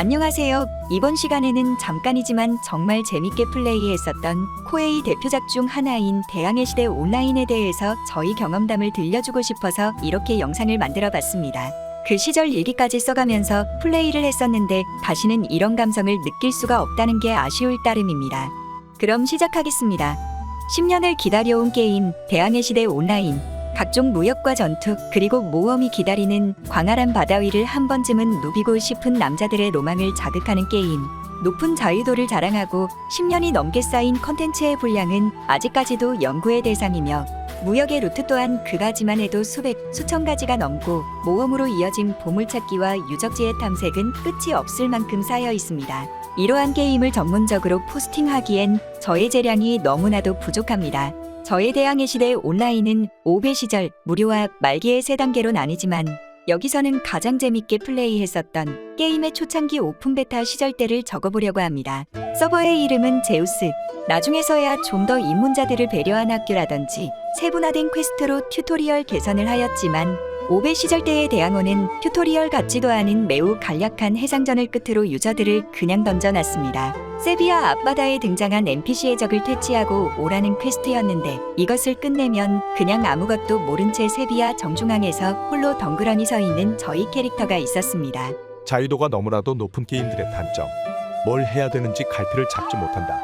안녕하세요. 이번 시간에는 잠깐이지만 정말 재밌게 플레이했었던 코에이 대표작 중 하나인 대항해 시대 온라인에 대해서 저희 경험담을 들려주고 싶어서 이렇게 영상을 만들어 봤습니다. 그 시절 일기까지 써가면서 플레이를 했었는데 다시는 이런 감성을 느낄 수가 없다는 게 아쉬울 따름입니다. 그럼 시작하겠습니다. 10년을 기다려온 게임 대항해 시대 온라인 각종 무역과 전투 그리고 모험이 기다리는 광활한 바다 위를 한 번쯤은 누비고 싶은 남자들의 로망을 자극하는 게임. 높은 자유도를 자랑하고 10년이 넘게 쌓인 컨텐츠의 분량은 아직까지도 연구의 대상이며 무역의 루트 또한 그가지만 해도 수백, 수천 가지가 넘고 모험으로 이어진 보물찾기와 유적지의 탐색은 끝이 없을 만큼 쌓여 있습니다. 이러한 게임을 전문적으로 포스팅하기엔 저의 재량이 너무나도 부족합니다. 저의 대항해 시대 온라인은 5배 시절 무료와 말기의 세 단계로 나뉘지만 여기서는 가장 재밌게 플레이했었던 게임의 초창기 오픈 베타 시절 때를 적어보려고 합니다. 서버의 이름은 제우스. 나중에서야 좀 더 입문자들을 배려한 학교라든지 세분화된 퀘스트로 튜토리얼 개선을 하였지만 5배 시절 때의 대항호는 튜토리얼 같지도 않은 매우 간략한 해상전을 끝으로 유저들을 그냥 던져놨습니다. 세비야 앞바다에 등장한 NPC의 적을 퇴치하고 오라는 퀘스트였는데 이것을 끝내면 그냥 아무것도 모른 채 세비야 정중앙에서 홀로 덩그러니 서 있는 저희 캐릭터가 있었습니다. 자유도가 너무나도 높은 게임들의 단점. 뭘 해야 되는지 갈피를 잡지 못한다.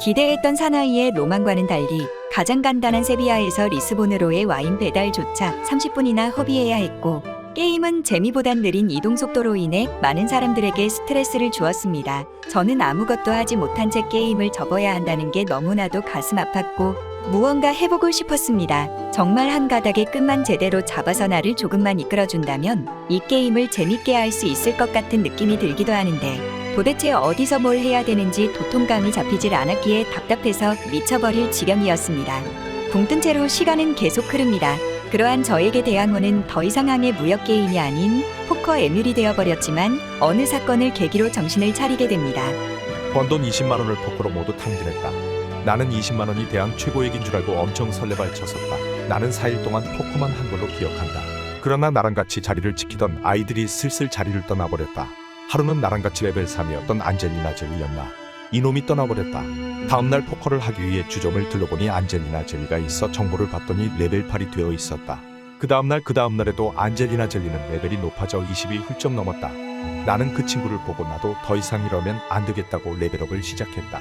기대했던 사나이의 로망과는 달리 가장 간단한 세비야에서 리스본으로의 와인 배달조차 30분이나 허비해야 했고 게임은 재미보단 느린 이동 속도로 인해 많은 사람들에게 스트레스를 주었습니다. 저는 아무것도 하지 못한 채 게임을 접어야 한다는 게 너무나도 가슴 아팠고 무언가 해보고 싶었습니다. 정말 한 가닥의 끝만 제대로 잡아서 나를 조금만 이끌어준다면 이 게임을 재밌게 할 수 있을 것 같은 느낌이 들기도 하는데 도대체 어디서 뭘 해야 되는지 도통감이 잡히질 않았기에 답답해서 미쳐버릴 지경이었습니다. 붕뜬 채로 시간은 계속 흐릅니다. 그러한 저에게 대항호는 더 이상 항의 무역 게임이 아닌 포커 애뮬이 되어버렸지만 어느 사건을 계기로 정신을 차리게 됩니다. 번돈 20만 원을 포커로 모두 탕진했다. 나는 20만 원이 대항 최고액인 줄 알고 엄청 설레발 쳤었다. 나는 4일 동안 포커만 한 걸로 기억한다. 그러나 나랑 같이 자리를 지키던 아이들이 슬슬 자리를 떠나버렸다. 하루는 나랑 같이 레벨 3이었던 안젤리나 젤리였나. 이놈이 떠나버렸다. 다음날 포커를 하기 위해 주점을 둘러보니 안젤리나 젤리가 있어 정보를 봤더니 레벨 8이 되어 있었다. 그 다음날 그 다음날에도 안젤리나 젤리는 레벨이 높아져 20이 훌쩍 넘었다. 나는 그 친구를 보고 나도 더 이상 이러면 안 되겠다고 레벨업을 시작했다.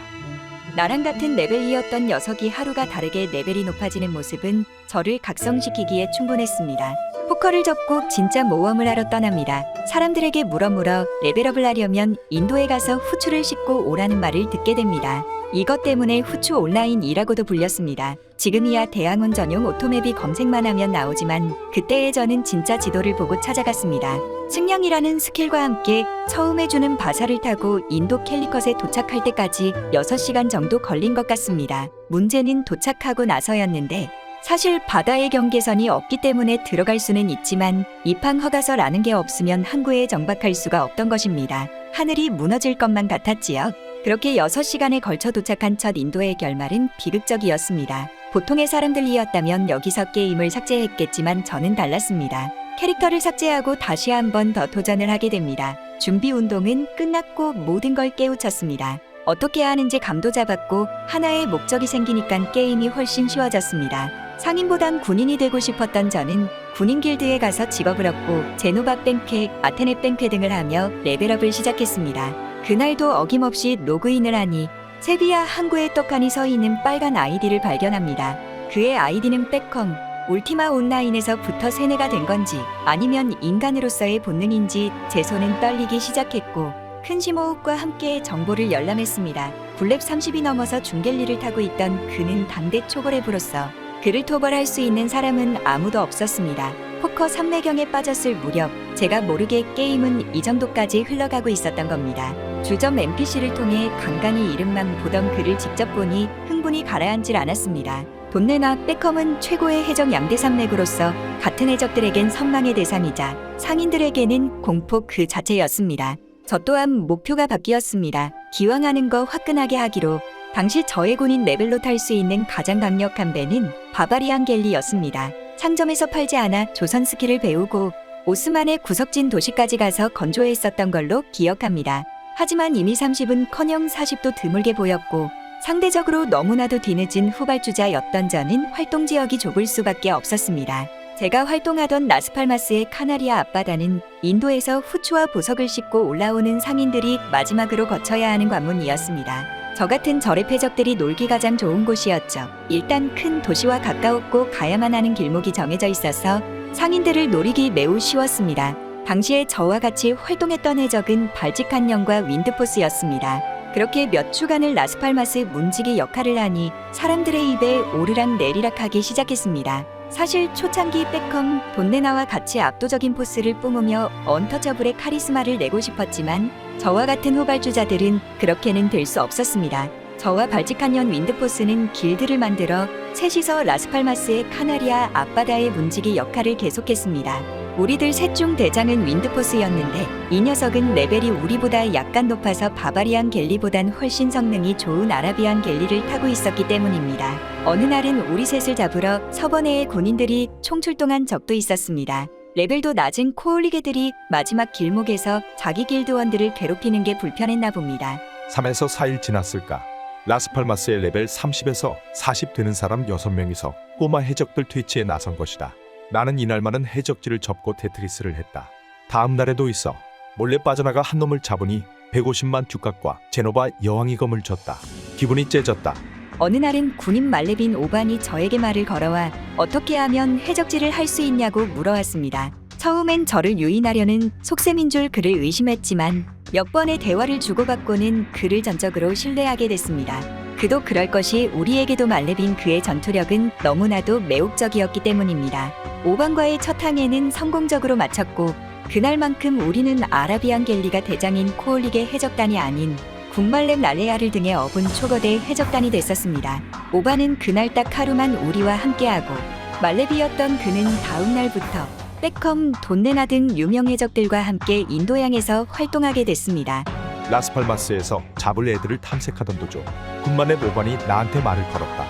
나랑 같은 레벨이었던 녀석이 하루가 다르게 레벨이 높아지는 모습은 저를 각성시키기에 충분했습니다. 포커를 접고 진짜 모험을 하러 떠납니다. 사람들에게 물어물어 레벨업을 하려면 인도에 가서 후추를 싣고 오라는 말을 듣게 됩니다. 이것 때문에 후추 온라인이라고도 불렸습니다. 지금이야 대항원 전용 오토맵이 검색만 하면 나오지만 그때의 저는 진짜 지도를 보고 찾아갔습니다. 승량이라는 스킬과 함께 처음 해주는 바사를 타고 인도 캘리컷에 도착할 때까지 6시간 정도 걸린 것 같습니다. 문제는 도착하고 나서였는데 사실 바다의 경계선이 없기 때문에 들어갈 수는 있지만 입항 허가서라는 게 없으면 항구에 정박할 수가 없던 것입니다. 하늘이 무너질 것만 같았지요. 그렇게 6시간에 걸쳐 도착한 첫 인도의 결말은 비극적이었습니다. 보통의 사람들이었다면 여기서 게임을 삭제했겠지만 저는 달랐습니다. 캐릭터를 삭제하고 다시 한 번 더 도전을 하게 됩니다. 준비 운동은 끝났고 모든 걸 깨우쳤습니다. 어떻게 하는지 감도 잡았고 하나의 목적이 생기니까 게임이 훨씬 쉬워졌습니다. 상인보단 군인이 되고 싶었던 저는 군인 길드에 가서 직업을 얻고 제노바 뱅쾌, 아테네 뱅쾌 등을 하며 레벨업을 시작했습니다. 그날도 어김없이 로그인을 하니 세비야 항구에 떡하니 서 있는 빨간 아이디를 발견합니다. 그의 아이디는 백컴, 울티마 온라인에서부터 세뇌가 된 건지 아니면 인간으로서의 본능인지 제 손은 떨리기 시작했고 큰 심호흡과 함께 정보를 열람했습니다. 블랙 30이 넘어서 중겔리를 타고 있던 그는 당대 초보랩으로서 그를 토벌할 수 있는 사람은 아무도 없었습니다. 포커 3매경에 빠졌을 무렵 제가 모르게 게임은 이 정도까지 흘러가고 있었던 겁니다. 주점 NPC를 통해 간간히 이름만 보던 그를 직접 보니 흥분이 가라앉질 않았습니다. 돈네나 베컴은 최고의 해적 양대산맥으로서 같은 해적들에겐 선망의 대상이자 상인들에게는 공포 그 자체였습니다. 저 또한 목표가 바뀌었습니다. 기왕하는 거 화끈하게 하기로 당시 저의 군인 레벨로 탈 수 있는 가장 강력한 배는 바바리안 갤리였습니다. 상점에서 팔지 않아 조선 스킬을 배우고 오스만의 구석진 도시까지 가서 건조했었던 걸로 기억합니다. 하지만 이미 30은 커녕 40도 드물게 보였고 상대적으로 너무나도 뒤늦은 후발주자였던 저는 활동 지역이 좁을 수밖에 없었습니다. 제가 활동하던 라스팔마스의 카나리아 앞바다는 인도에서 후추와 보석을 싣고 올라오는 상인들이 마지막으로 거쳐야 하는 관문이었습니다. 저 같은 절의 패적들이 놀기 가장 좋은 곳이었죠. 일단 큰 도시와 가까웠고 가야만 하는 길목이 정해져 있어서 상인들을 노리기 매우 쉬웠습니다. 당시에 저와 같이 활동했던 해적은 발직한령과 윈드포스였습니다. 그렇게 몇 주간을 라스팔마스 문지기 역할을 하니 사람들의 입에 오르락 내리락 하기 시작했습니다. 사실 초창기 백컴 돈네나와 같이 압도적인 포스를 뿜으며 언터처블의 카리스마를 내고 싶었지만 저와 같은 후발주자들은 그렇게는 될 수 없었습니다. 저와 발직한년 윈드포스는 길드를 만들어 셋이서 라스팔마스의 카나리아 앞바다의 문지기 역할을 계속했습니다. 우리들 셋 중 대장은 윈드포스였는데 이 녀석은 레벨이 우리보다 약간 높아서 바바리안 갤리보단 훨씬 성능이 좋은 아라비안 갤리를 타고 있었기 때문입니다. 어느 날은 우리 셋을 잡으러 서번해의 군인들이 총출동한 적도 있었습니다. 레벨도 낮은 코올리게들이 마지막 길목에서 자기 길드원들을 괴롭히는 게 불편했나 봅니다. 3에서 4일 지났을까? 라스팔마스의 레벨 30에서 40 되는 사람 6명이서 꼬마 해적들 퇴치에 나선 것이다. 나는 이날만은 해적지를 접고 테트리스를 했다. 다음 날에도 있어. 몰래 빠져나가 한 놈을 잡으니 150만 듀값과 제노바 여왕이 검을 줬다. 기분이 째졌다. 어느 날은 군인 말레빈 오반이 저에게 말을 걸어와 어떻게 하면 해적질을 할 수 있냐고 물어왔습니다. 처음엔 저를 유인하려는 속셈인 줄 그를 의심했지만 몇 번의 대화를 주고받고는 그를 전적으로 신뢰하게 됐습니다. 그도 그럴 것이 우리에게도 말레빈 그의 전투력은 너무나도 매혹적이었기 때문입니다. 오반과의 첫 항해는 성공적으로 마쳤고 그날만큼 우리는 아라비안 갤리가 대장인 코올릭의 해적단이 아닌 국말렘 랄레아를 등에 업은 초거대 해적단이 됐었습니다. 오바는 그날 딱 하루만 우리와 함께하고 말레비였던 그는 다음 날부터 백컴, 돈네나 등 유명 해적들과 함께 인도양에서 활동하게 됐습니다. 라스팔마스에서 잡을 애들을 탐색하던 도중 군만의 모반이 나한테 말을 걸었다.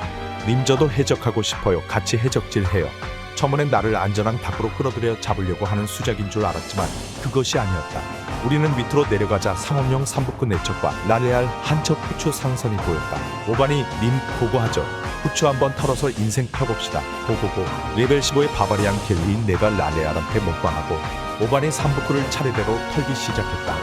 님 저도 해적하고 싶어요. 같이 해적질 해요. 처음엔 나를 안전한 밖으로 끌어들여 잡으려고 하는 수작인 줄 알았지만 그것이 아니었다. 우리는 밑으로 내려가자 상업용 삼북군 내척과 라레알 한척 후추 상선이 보였다. 모반이 님 보고하죠. 후추 한번 털어서 인생 펴봅시다. 고고고. 레벨 15의 바바리안 켈리인 내가 라레알한테 못방하고 모반이 삼북군을 차례대로 털기 시작했다.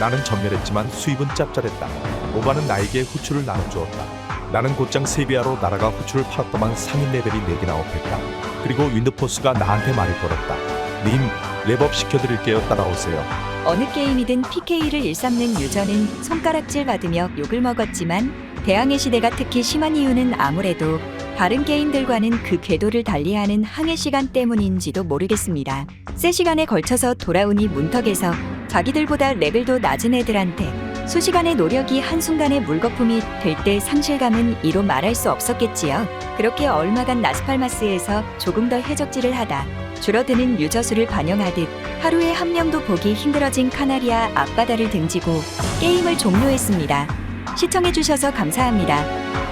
나는 전멸했지만 수입은 짭짤했다. 모반은 나에게 후추를 나눠주었다. 나는 곧장 세비야로 날아가 후추를 팔았더만 상인 레벨이 4개나 업했다. 그리고 윈드포스가 나한테 말을 걸었다. 님, 랩업 시켜드릴게요. 따라오세요. 어느 게임이든 PK를 일삼는 유저는 손가락질 받으며 욕을 먹었지만 대항해 시대가 특히 심한 이유는 아무래도 다른 게임들과는 그 궤도를 달리하는 항해 시간 때문인지도 모르겠습니다. 세 시간에 걸쳐서 돌아오니 문턱에서 자기들보다 레벨도 낮은 애들한테 수시간의 노력이 한순간에 물거품이 될 때 상실감은 이로 말할 수 없었겠지요. 그렇게 얼마간 라스팔마스에서 조금 더 해적질을 하다 줄어드는 유저 수를 반영하듯 하루에 한 명도 보기 힘들어진 카나리아 앞바다를 등지고 게임을 종료했습니다. 시청해주셔서 감사합니다.